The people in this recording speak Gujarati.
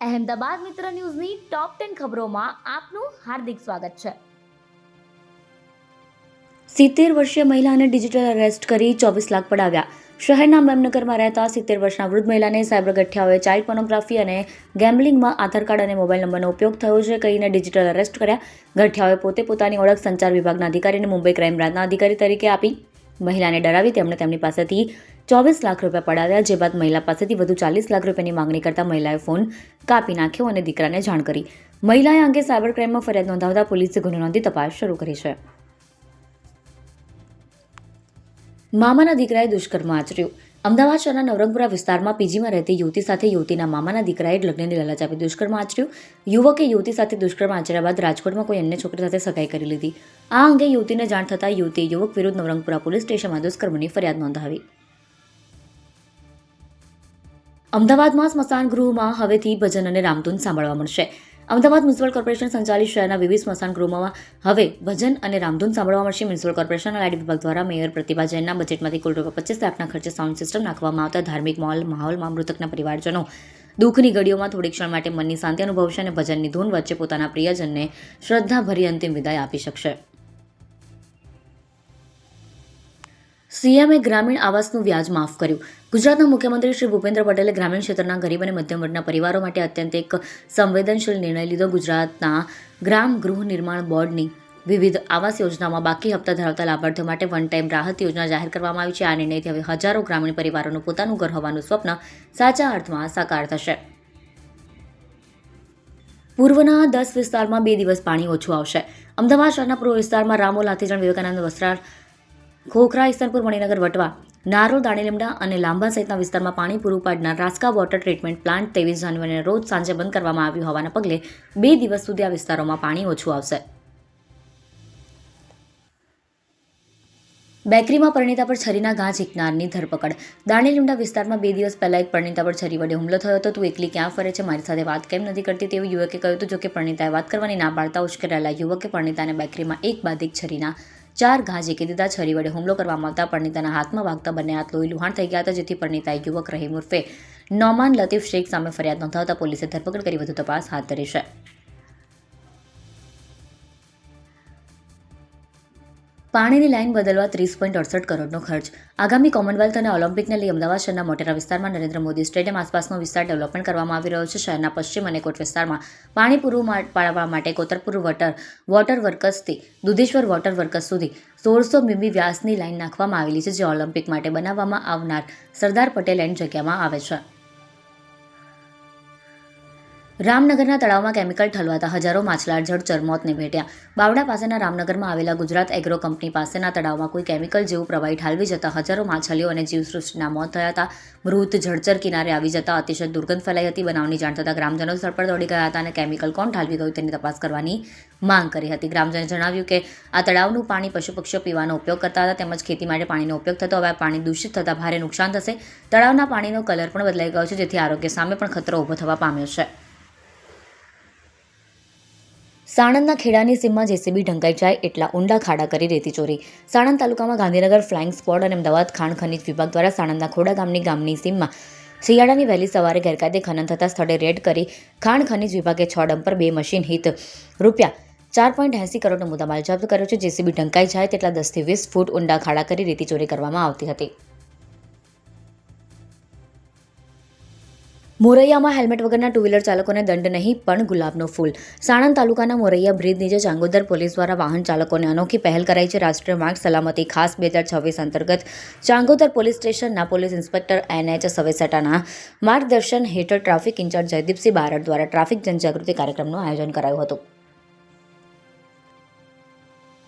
અહેમદાબાદ મિત્ર ન્યૂઝની ટોપ ટેન ખબરોમાં આપનું હાર્દિક સ્વાગત છે. સિત્તેર વર્ષીય મહિલાને ડિજિટલ અરેસ્ટ કરી ચોવીસ લાખ પડાવ્યા. શહેરના મેમનગરમાં રહેતા સિત્તેર વર્ષના વૃદ્ધ મહિલાને સાયબર ગઠિયાઓએ ચાઇલ્ડ પોર્નોગ્રાફી અને ગેમ્બલિંગમાં આધાર કાર્ડ અને મોબાઈલ નંબરનો ઉપયોગ થયો છે કહીને ડિજિટલ અરેસ્ટ કર્યા. ગઠિયાઓએ પોતે પોતાની ઓળખ સંચાર વિભાગના અધિકારીને મુંબઈ ક્રાઇમ બ્રાન્ચના અધિકારી તરીકે આપી. મહિલાને ડરાવી તેમણે તેમની પાસેથી ચોવીસ લાખ રૂપિયા પડાવ્યા, જે બાદ મહિલા પાસેથી વધુ ચાલીસ લાખ રૂપિયાની માંગણી કરતા મહિલાએ ફોન કાપી નાખ્યો અને દીકરાને જાણ કરી. મહિલાએ અંગે સાયબર ક્રાઇમમાં ફરિયાદ નોંધાવતા પોલીસે ગુનો નોંધી તપાસ શરૂ કરી છે. મામાના દીકરાએ દુષ્કર્મ આચર્યું. અમદાવાદ શહેરના નવરંગપુરા વિસ્તારમાં પીજીમાં રહેતી યુવતી સાથે યુવતીના મામાના દીકરાએ લગ્નની લાલચ આપી દુષ્કર્મ આચર્યું. યુવકે યુવતી સાથે દુષ્કર્મ આચર્યા બાદ રાજકોટમાં કોઈ અન્ય છોકરી સાથે સગાઈ કરી લીધી. આ અંગે યુવતીને જાણ થતાં યુવતીએ યુવક વિરુદ્ધ નવરંગપુરા પોલીસ સ્ટેશનમાં દુષ્કર્મની ફરિયાદ નોંધાવી. અમદાવાદમાં સ્મશાન ગૃહમાં હવેથી ભજન અને રામધૂન સાંભળવા મળશે. અમદાવાદ મ્યુનિસિપલ કોર્પોરેશન સંચાલિત શહેરના વિવિધ સ્મશાન ગૃહોમાં હવે ભજન અને રામધૂન સાંભળવા મળશે. મ્યુનિસિપલ કોર્પોરેશનના લાઇટ વિભાગ દ્વારા મેયર પ્રતિભા જૈનના બજેટમાંથી કુલ રૂપિયા પચીસ લાખના ખર્ચે સાઉન્ડ સિસ્ટમ નાખવામાં આવતા ધાર્મિક માહોલ માહોલમાં મૃતકના પરિવારજનો દુઃખની ઘડીઓમાં થોડી ક્ષણ માટે મનની શાંતિ અનુભવશે અને ભજનની ધૂન વચ્ચે પોતાના પ્રિયજનને શ્રદ્ધાભરી અંતિમ વિદાય આપી શકશે. સીએમએ ગ્રામીણ આવાસનું વ્યાજ માફ કર્યું. ગુજરાતના મુખ્યમંત્રી શ્રી ભૂપેન્દ્ર પટેલે ગ્રામીણ ક્ષેત્રના ગરીબ અને મધ્યમ વર્ગના પરિવારો માટે અત્યંત એક સંવેદનશીલ નિર્ણય લીધો. ગુજરાતના ગ્રામ ગૃહ નિર્માણ બોર્ડની વિવિધ આવાસ યોજનામાં બાકી હપ્તા ધરાવતા લાભાર્થીઓ માટે વન ટાઈમ રાહત યોજના જાહેર કરવામાં આવી છે. આ નિર્ણયથી હવે હજારો ગ્રામીણ પરિવારોનું પોતાનું ઘર હોવાનું સ્વપ્ન સાચા અર્થમાં સાકાર થશે. પૂર્વના દસ વિસ્તારમાં બે દિવસ પાણી ઓછું આવશે. અમદાવાદ શહેરના પૂર્વ વિસ્તારમાં રામોલ હાથીજણ વિવેકાનંદ વસ્ત્રાલ ખોખરા ઇસનપુર મણિનગર વટવા. નારોલ, દાણીલીમડા અને લાંબા સહિતના વિસ્તારમાં પાણી પૂરું પાડનાર રાસ્કા વોટર ટ્રીટમેન્ટ પ્લાન્ટ ત્રેવીસ જાન્યુઆરીને રોજ સાંજે બંધ કરવામાં આવ્યું હોવાના પગલે બે દિવસ સુધી આ વિસ્તારોમાં પાણી ઓછું આવશે. બેકરીમાં પરિણીતા પર છરીના ઘા ઝીકનારની ધરપકડ. દાણીલીમડા વિસ્તારમાં બે દિવસ પહેલાં એક પરિણીતા પર છરી વડે હુમલો થયો હતો. તું એકલી ક્યાં ફરે છે? મારી સાથે વાત કેમ નથી કરતી? તેવું યુવકે કહ્યું હતું જોકે પરિણીતાએ વાત કરવાની ના પાડતા ઉશ્કેરાયેલા યુવકે પરિણીતાને બેકરીમાં એક બાદ એક છરીના ચાર ઘા ઝીકી દીધા છરી વડે હુમલો કરવામાં આવતા પરિણીતાના હાથમાં વાગતા બંને હાથ લોહી લુહાણ થઈ ગયા હતા, જેથી પરિણીતાએ યુવક રહીમ ઉર્ફે નોમાન લતીફ શેખ સામે ફરિયાદ નોંધાવતા પોલીસે ધરપકડ કરી વધુ તપાસ હાથ ધરી છે. પાણીની લાઇન બદલવા ત્રીસ પોઈન્ટ અડસઠ કરોડનો ખર્ચ. આગામી કોમનવેલ્થ અને ઓલિમ્પિકને લઈ અમદાવાદ શહેરના મોટેરા વિસ્તારમાં નરેન્દ્ર મોદી સ્ટેડિયમ આસપાસનો વિસ્તાર ડેવલપમેન્ટ કરવામાં આવી રહ્યો છે. શહેરના પશ્ચિમ અને કોટ વિસ્તારમાં પાણી પૂરું પાડવા માટે કોતરપુર વોટર વોટર વર્કર્સથી, દુધેશ્વર વોટર વર્કર્સ સુધી સોળસો મીમી વ્યાસની લાઇન નાખવામાં આવેલી છે, જે ઓલિમ્પિક માટે બનાવવામાં આવનાર સરદાર પટેલ એન્ડ જગ્યામાં આવે છે. રામનગરના તળાવમાં કેમિકલ ઠલવાતા હજારો માછલાર જળચર મોતને ભેટ્યા બાવડા પાસેના રામનગરમાં આવેલા ગુજરાત એગ્રો કંપની પાસેના તળાવમાં કોઈ કેમિકલ જેવું પ્રવાહી ઠાલવી જતા હજારો માછલીઓ અને જીવસૃષ્ટિના મોત થયા હતા. મૃત જળચર કિનારે આવી જતા અતિશય દુર્ગંધ ફેલાઈ હતી. બનાવની જાણ થતાં ગ્રામજનો સ્થળ પર દોડી ગયા હતા અને કેમિકલ કોણ ઠાલવી ગયું તેની તપાસ કરવાની માંગ કરી હતી. ગ્રામજનોએ જણાવ્યું કે, આ તળાવનું પાણી પશુ પક્ષીઓ પીવાનો ઉપયોગ કરતા હતા તેમજ ખેતી માટે પાણીનો ઉપયોગ થતો હવે પાણી દૂષિત થતાં ભારે નુકસાન થશે. તળાવના પાણીનો કલર પણ બદલાઈ ગયો છે, જેથી આરોગ્ય સામે પણ ખતરો ઊભો થવા પામ્યો છે. સાણંદના ખેડાની સીમમાં જેસીબી ઢંકાઈ જાય એટલા ઊંડા ખાડા કરી રેતી ચોરી. સાણંદ તાલુકામાં ગાંધીનગર ફ્લાઇંગ સ્પોટ અને અમદાવાદ ખાણ ખનીજ વિભાગ દ્વારા સાણંદના ખોડા ગામની ગામની સીમમાં શિયાળાની વહેલી સવારે ગેરકાયદે ખનન થતા સ્થળે રેડ કરી ખાણ ખનીજ વિભાગે છ ડમ્પર બે મશીન હિત રૂપિયા ચાર પોઈન્ટ એંસી કરોડનો મુદ્દામાલ જપ્ત કર્યો છે. જેસીબી ઢંકાઈ જાય તેટલા દસથી વીસ ફૂટ ઊંડા ખાડા કરી રેતી ચોરી કરવામાં આવતી હતી. મોરૈયામાં હેલ્મેટ વગરના ટુ વ્હીલર ચાલકોને દંડ નહીં, પણ ગુલાબનો ફૂલ. સાણંદ તાલુકાના મોરૈયા બ્રિજ નીચે ચાંગોદર પોલીસ દ્વારા વાહન ચાલકોને અનોખી પહેલ કરાઈ છે. રાષ્ટ્રીય માર્ગ સલામતી ખાસ બે હજાર છવ્વીસ અંતર્ગત ચાંગોદર પોલીસ સ્ટેશનના પોલીસ ઇન્સ્પેક્ટર એનએચ સવેસટાના માર્ગદર્શન હેઠળ ટ્રાફિક ઇન્ચાર્જ જયદીપસિંહ બારડ દ્વારા ટ્રાફિક જનજાગૃતિ કાર્યક્રમનું આયોજન કરાયું હતું.